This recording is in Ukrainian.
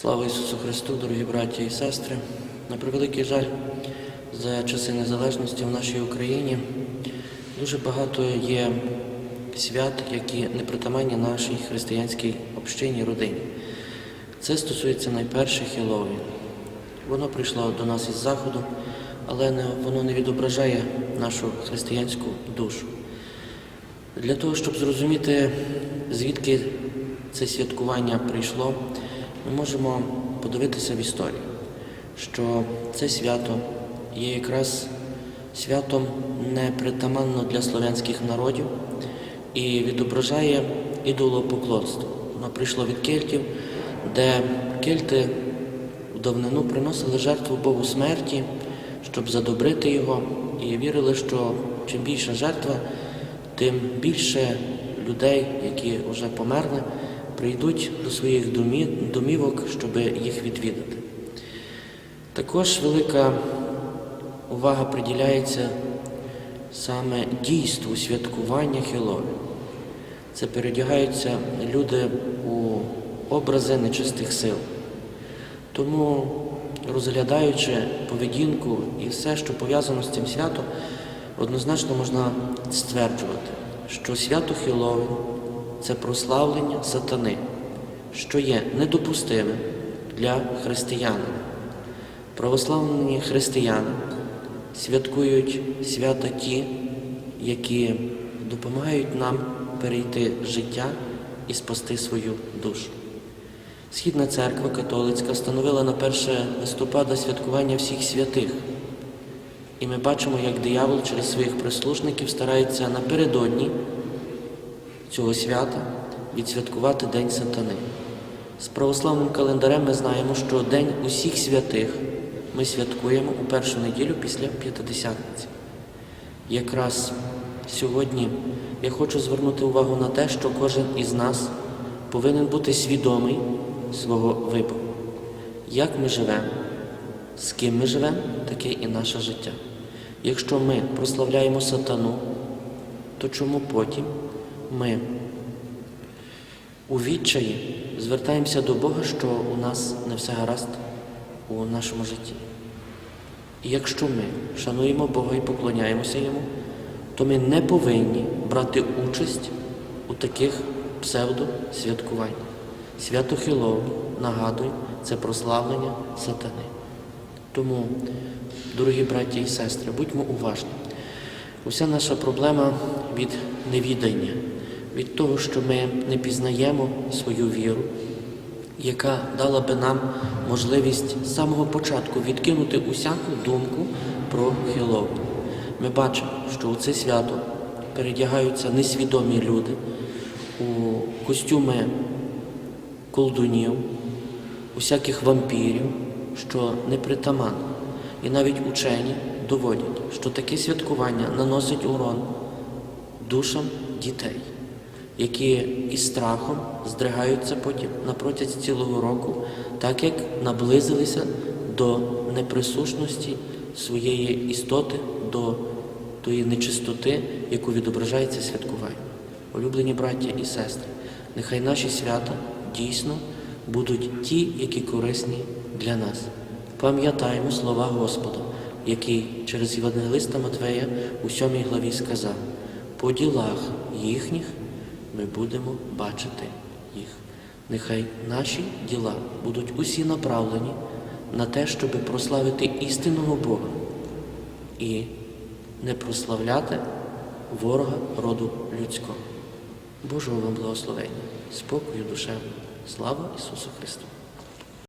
Слава Ісусу Христу, дорогі браті і сестри. На превеликий жаль, за часи незалежності в нашій Україні дуже багато є свят, які не притаманні нашій християнській общині родині. Це стосується найперше Хіловін. Воно прийшло до нас із Заходу, але не, воно не відображає нашу християнську душу. Для того, щоб зрозуміти, звідки це святкування прийшло, ми можемо подивитися в історію, що це свято є якраз святом непритаманно для слов'янських народів і відображає ідолопоклонство. Воно прийшло від кельтів, де кельти в давнину приносили жертву Богу смерті, щоб задобрити його, і вірили, що чим більша жертва, тим більше людей, які вже померли, прийдуть до своїх домі- домівок, щоб їх відвідати. Також велика увага приділяється саме дійству святкування Хілові. Це передягаються люди у образи нечистих сил. Тому, розглядаючи поведінку і все, що пов'язано з цим святом, однозначно можна стверджувати, що свято Хіловін це прославлення сатани, що є недопустимим для християнина. Православні християни святкують свята ті, які допомагають нам перейти життя і спасти свою душу. Східна церква католицька встановила на 1 листопада святкування всіх святих. І ми бачимо, як диявол через своїх прислужників старається напередодні цього свята відсвяткувати День Сатани. З православним календарем ми знаємо, що День усіх святих ми святкуємо у першу неділю після П'ятидесятниці. Якраз сьогодні я хочу звернути увагу на те, що кожен із нас повинен бути свідомий свого вибору. Як ми живемо, з ким ми живемо, таке і наше життя. Якщо ми прославляємо сатану, то чому потім ми у відчаї звертаємося до Бога, що у нас не все гаразд у нашому житті? І якщо ми шануємо Бога і поклоняємося Йому, то ми не повинні брати участь у таких псевдосвяткуваннях. Свято Хілов, нагадую, це прославлення сатани. Тому, дорогі браті і сестри, будьмо уважні. Уся наша проблема від невідання, від того, що ми не пізнаємо свою віру, яка дала би нам можливість з самого початку відкинути усяку думку про Хілов. Ми бачимо, що у це свято передягаються несвідомі люди у костюми колдунів, усяких вампірів, що непритаманно. І навіть учені доводять, що таке святкування наносить урон душам дітей, які із страхом здригаються потім на протязі цілого року, так як наблизилися до неприсушності своєї істоти, до тої нечистоти, яку відображає це святкування. Улюблені браття і сестри, нехай наші свята дійсно будуть ті, які корисні для нас. Пам'ятаємо слова Господа, який через Євангелиста Матвея у сьомій главі сказав: по ділах їхніх ми будемо бачити їх. Нехай наші діла будуть усі направлені на те, щоб прославити істинного Бога і не прославляти ворога роду людського. Божого вам благословення, спокою душевного. Слава Ісусу Христу!